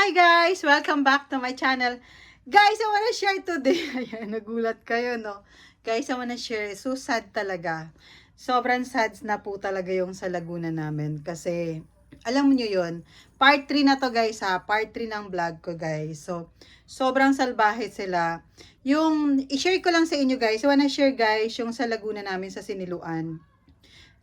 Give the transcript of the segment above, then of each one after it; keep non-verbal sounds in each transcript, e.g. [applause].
Hi guys! Welcome back to my channel. Guys, I wanna share today. [laughs] Ayan, nagulat kayo, no? Guys, I wanna share. So sad talaga. Sobrang sad na po talaga yung sa Laguna namin. Kasi, alam mo nyo yun, part 3 na to guys ha. Part 3 ng vlog ko guys. So, sobrang salbahe sila. Yung, i-share ko lang sa inyo guys. I wanna share guys yung sa Laguna namin sa Siniluan.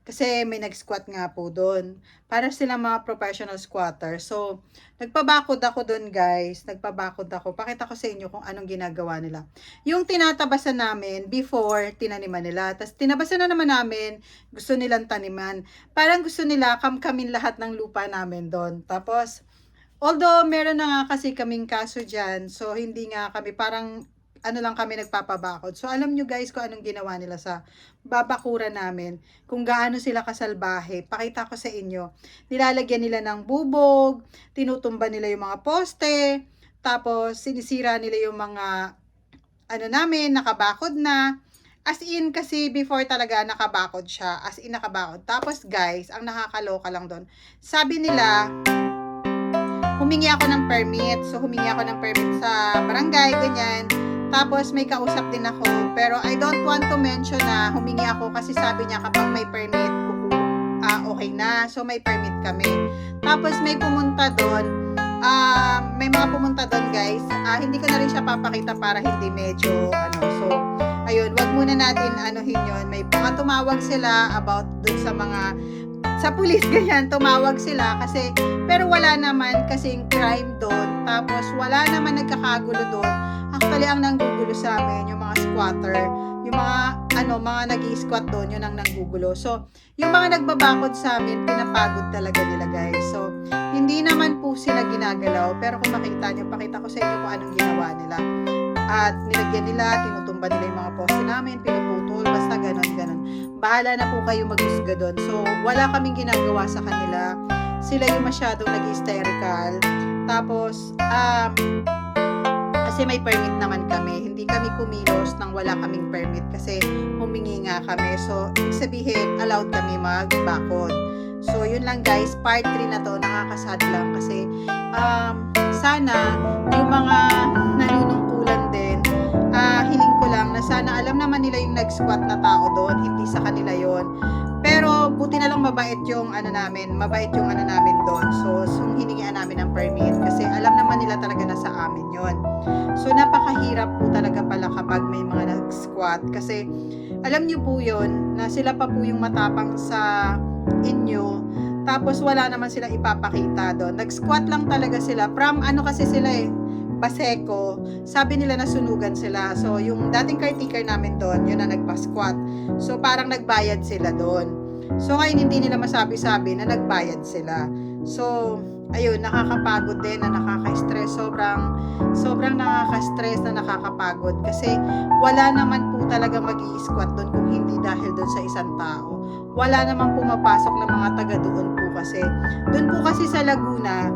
Kasi may nag-squat nga po doon. Para silang mga professional squatter. So, nagpabakod ako doon guys. Nagpabakod ako. Pakita ko sa inyo kung anong ginagawa nila. Yung tinatabasan namin before tinaniman nila. Tapos tinabasan na naman namin. Gusto nilang taniman. Parang gusto nila kamkamin lahat ng lupa namin doon. Tapos, although meron na nga kasi kaming kaso dyan. So, hindi nga kami parang ano lang kami nagpapabakod. So, alam nyo guys kung anong ginawa nila sa babakura namin. Kung gaano sila kasalbahe. Pakita ko sa inyo. Nilalagyan nila ng bubog, tinutumba nila yung mga poste, tapos sinisira nila yung mga ano namin, nakabakod na. As in, kasi before talaga nakabakod siya. As in, nakabakod. Tapos guys, ang nakakaloka lang doon. Sabi nila, humingi ako ng permit. So, humingi ako ng permit sa barangay, ganyan. Tapos may kausap din ako. Pero I don't want to mention na humingi ako kasi sabi niya kapag may permit, ah okay na. So may permit kami. Tapos may pumunta doon. Ah, may mga pumunta doon, guys. Ah, hindi ko na rin siya papakita para hindi medyo ano. So ayun, wag muna natin anuhin 'yon. May mga tumawag sila about doon sa mga sa pulis [laughs] ganyan, tumawag sila kasi pero wala naman kasing crime doon. Tapos wala naman nagkakagulo doon. Actually, ang nanggugulo sa amin, yung mga squatter, yung mga, ano, mga nag squat doon, yun ang nanggugulo. So, yung mga nagbabakod sa amin, pinapagod talaga nila, guys. So, hindi naman po sila ginagalaw, pero kung makita nyo, pakita ko sa inyo kung anong ginawa nila. At nilagyan nila, tinutumba nila yung mga poste namin, pinuputol, basta ganon, ganon. Bahala na po kayo mag-usga doon. So, wala kaming ginagawa sa kanila. Sila yung masyadong nag-hysterical. Tapos, um, kasi may permit naman kami. Hindi kami kumilos nang wala kaming permit kasi humingi nga kami. So, ibig sabihin, allowed kami magbakod. So, yun lang guys. Part 3 na to. Nakakasad lang kasi um, sana yung mga nanunungkulan na sana alam naman nila yung nag-squat na tao doon. Hindi sa kanila yon pero buti na lang mabait yung ano namin, mabait yung ano namin doon. So, so hiningian namin ng permit kasi alam naman nila talaga na sa amin yon. So, napakahirap po talaga pala kapag may mga nag-squat kasi alam niyo po yon na sila pa po yung matapang sa inyo tapos wala naman sila ipapakita doon. Nag-squat lang talaga sila. From ano kasi sila eh, Baseco, sabi nila na sunugan sila. So, yung dating caretaker namin doon, yun na nagpa-squat. So, parang nagbayad sila doon. So, ngayon hindi nila masabi-sabi na nagbayad sila. So, ayun, nakakapagod din na nakaka-stress. Sobrang, sobrang nakaka-stress na nakakapagod. Kasi, wala naman po talaga mag squat doon kung hindi dahil doon sa isang tao. Wala naman pumapasok ng mga taga doon po kasi. Doon po kasi sa Laguna,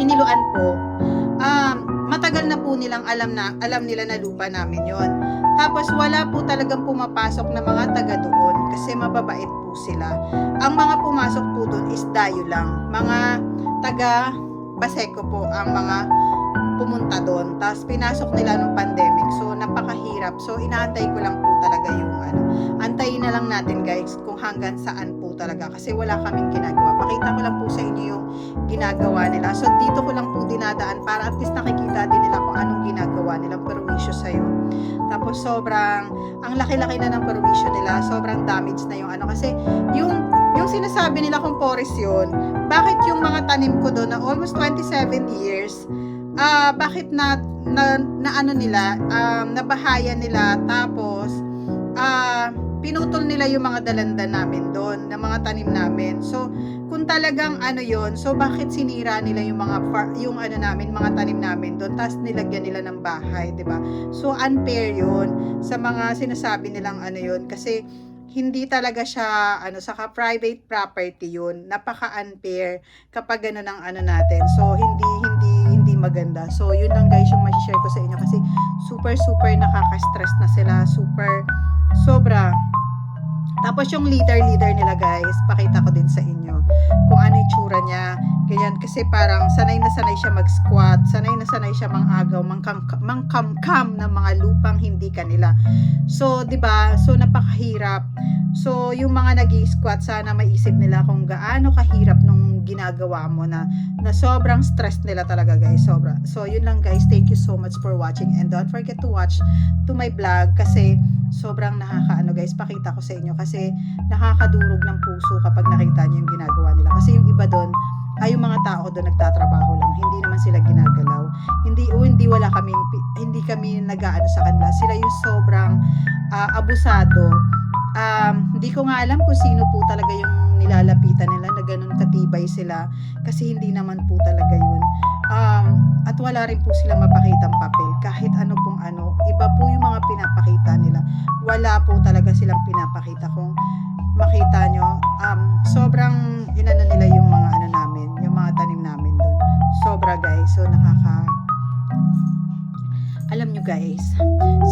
siniluan po, um, matagal na po nilang alam na alam nila na lupa namin yon. Tapos wala po talagang pumapasok na mga taga doon kasi mababait po sila. Ang mga pumasok po doon is dayo lang. Mga taga Baseco po ang mga pumunta doon. Tapos pinasok nila nung pandemic. So napakahirap. So inaantay ko lang po talaga yung ano. Antayin na lang natin guys kung hanggang saan po talaga kasi wala kaming ginagawa. Pakita ko lang po sa inyo yung ginagawa nila. So dito ko lang po dinadaan para at least nakikita din nila kung anong ginagawa nilang perwisyo sa'yo. Tapos sobrang, ang laki-laki na ng perwisyo nila. Sobrang damage na yung ano. Kasi yung, yung sinasabi nila kung forest yun, bakit yung mga tanim ko doon na almost 27 years, ah bakit na, na, na ano nila, um, nabahaya nila, tapos, ah pinutol nila yung mga dalanda namin doon, na mga tanim namin. So, kung talagang ano yon so bakit sinira nila yung mga far, yung ano namin, mga tanim namin doon, tapos nilagyan nila ng bahay, 'di ba? So unfair 'yon sa mga sinasabi nilang ano yon kasi hindi talaga siya ano saka private property 'yun. Napaka-unfair kapag ano ng ano natin. So hindi maganda. So yun lang guys yung ma-share ko sa inyo kasi super super nakaka-stress na sila, super sobra. Tapos yung leader leader nila guys, pakita ko din sa inyo kung ano yung tsura niya. Ganyan, kasi parang sanay na sanay siya mag-squat, sanay na sanay siya mangagaw, mangkam, mangkamkam ng mga lupang hindi kanila. So, 'di ba? So napakahirap. So, yung mga nag squat sana maisip nila kung gaano kahirap ginagawa mo na na sobrang stress nila talaga guys, sobra. So, yun lang guys. Thank you so much for watching and don't forget to watch to my vlog kasi sobrang nakakaano guys, pakita ko sa inyo kasi nakakadurog ng puso kapag nakita niyo yung ginagawa nila. Kasi yung iba doon, ay yung mga tao doon nagtatrabaho lang, hindi naman sila ginagalaw. Hindi o hindi wala kami hindi kami nag-aano sa kanila. Sila yung sobrang ah, abusado. Um, hindi ko nga alam kung sino po talaga yung nilalapitan nila na ganun katibay sila kasi hindi naman po talaga yun. Um, at wala rin po sila mapakitang papel kahit ano pong ano. Iba po yung mga pinapakita nila. Wala po talaga silang pinapakita kung makita nyo. Um, sobrang inano nila yung mga ano namin, yung mga tanim namin doon. Sobra guys. So nakaka alam nyo guys,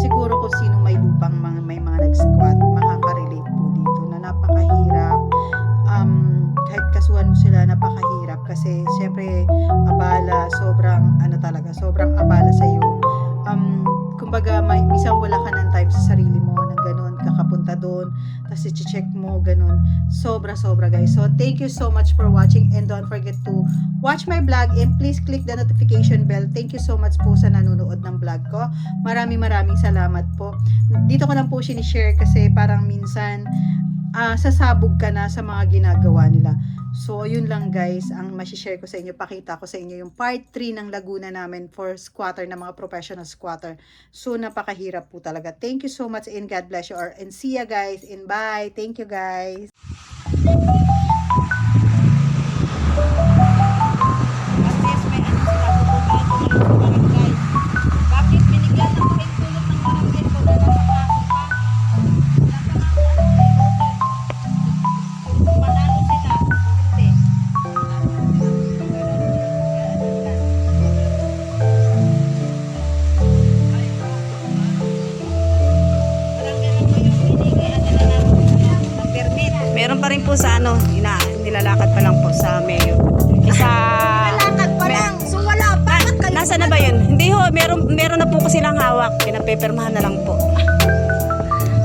siguro kung sino may lupang mga, may mga nag-squat, makaka-relate po dito na napakahirap. Um, kahit kasuhan mo sila, napakahirap kasi syempre abala, sobrang ano talaga, sobrang abala sa iyo. Um, kumbaga, may, minsan wala ka ng time sa sarili mo na ganun, kakapunta doon, tapos i-check mo, ganun. Sobra, sobra guys. So, thank you so much for watching and don't forget to watch my vlog and please click the notification bell. Thank you so much po sa nanonood ng vlog ko. Maraming maraming salamat po. Dito ko lang po sinishare kasi parang minsan ah, sasabog ka na sa mga ginagawa nila. So, yun lang guys, ang masishare ko sa inyo, pakita ko sa inyo yung part 3 ng Laguna namin for squatter, ng mga professional squatter. So, napakahirap po talaga. Thank you so much and God bless you or and see ya guys and bye. Thank you guys. Hawak. Pinapepirmahan na lang po.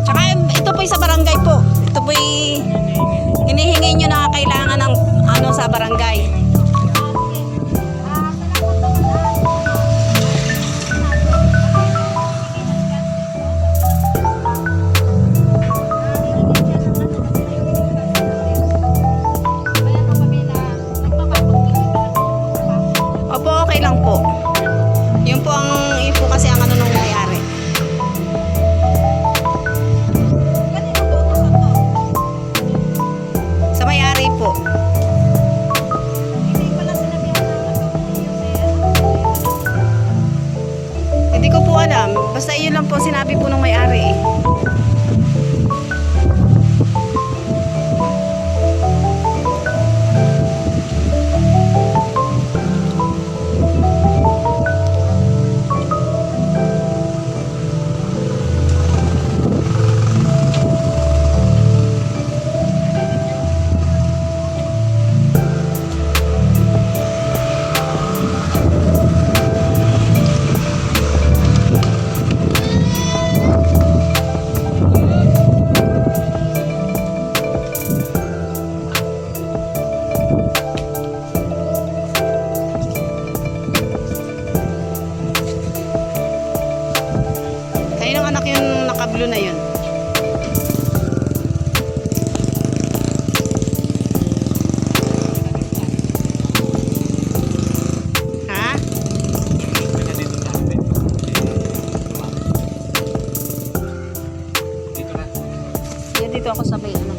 Tsaka ito po sa barangay po. Ito po hinihingi nyo na kailangan ng ano sa barangay.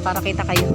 Para kita kayo.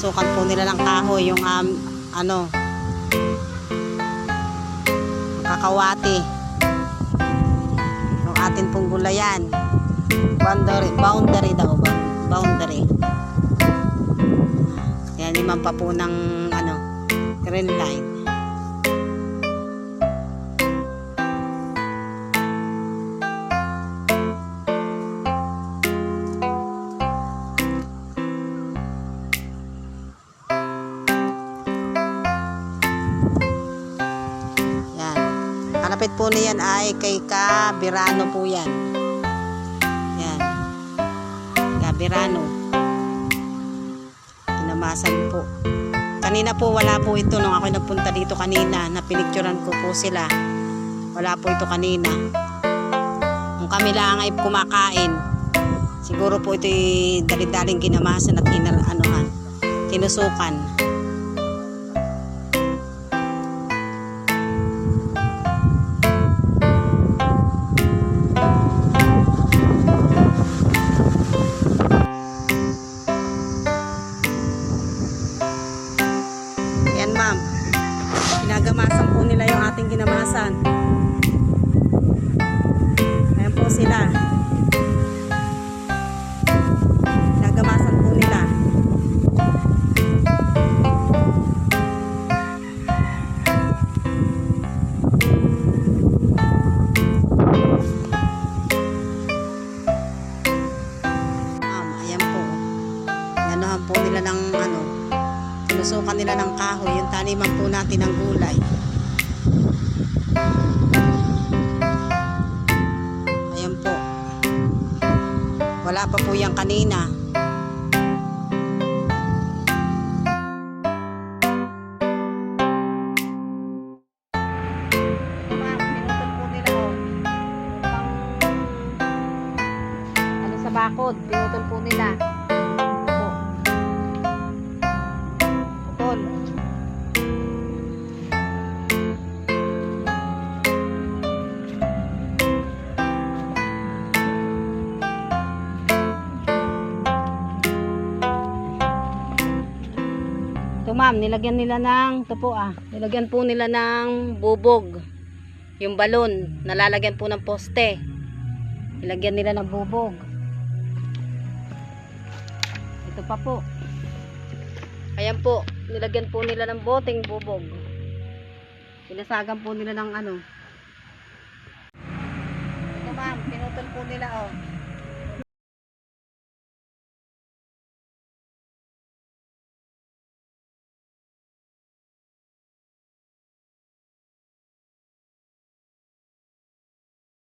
Po, inusukan po nila ng kahoy yung um, ano, kakawati. Yung atin pong gulayan. Boundary, boundary daw? Boundary. Yan, liman pa po ng ano, green line. Ay kay Kabirano po yan. Yan. Kabirano. Kinamasan po. Kanina po wala po ito nung ako nagpunta dito kanina. Napinicturan ko po sila. Wala po ito kanina. Kung kami lang ay kumakain. Siguro po ito dali-daling ginamasan at hinar, anuhan, tinusukan. Ganohan po nila ng ano, Tinusukan nila ng kahoy, yung taniman po natin ng gulay. Ayan po. Wala pa po yan kanina. Ma'am, nilagyan nila ng, ito po ah, nilagyan po nila ng bubog. Yung balon, nalalagyan po ng poste. Nilagyan nila ng bubog. Ito pa po. Ayan po, nilagyan po nila ng boteng bubog. Pinasagan po nila ng ano. Ito ma'am, pinutol po nila oh.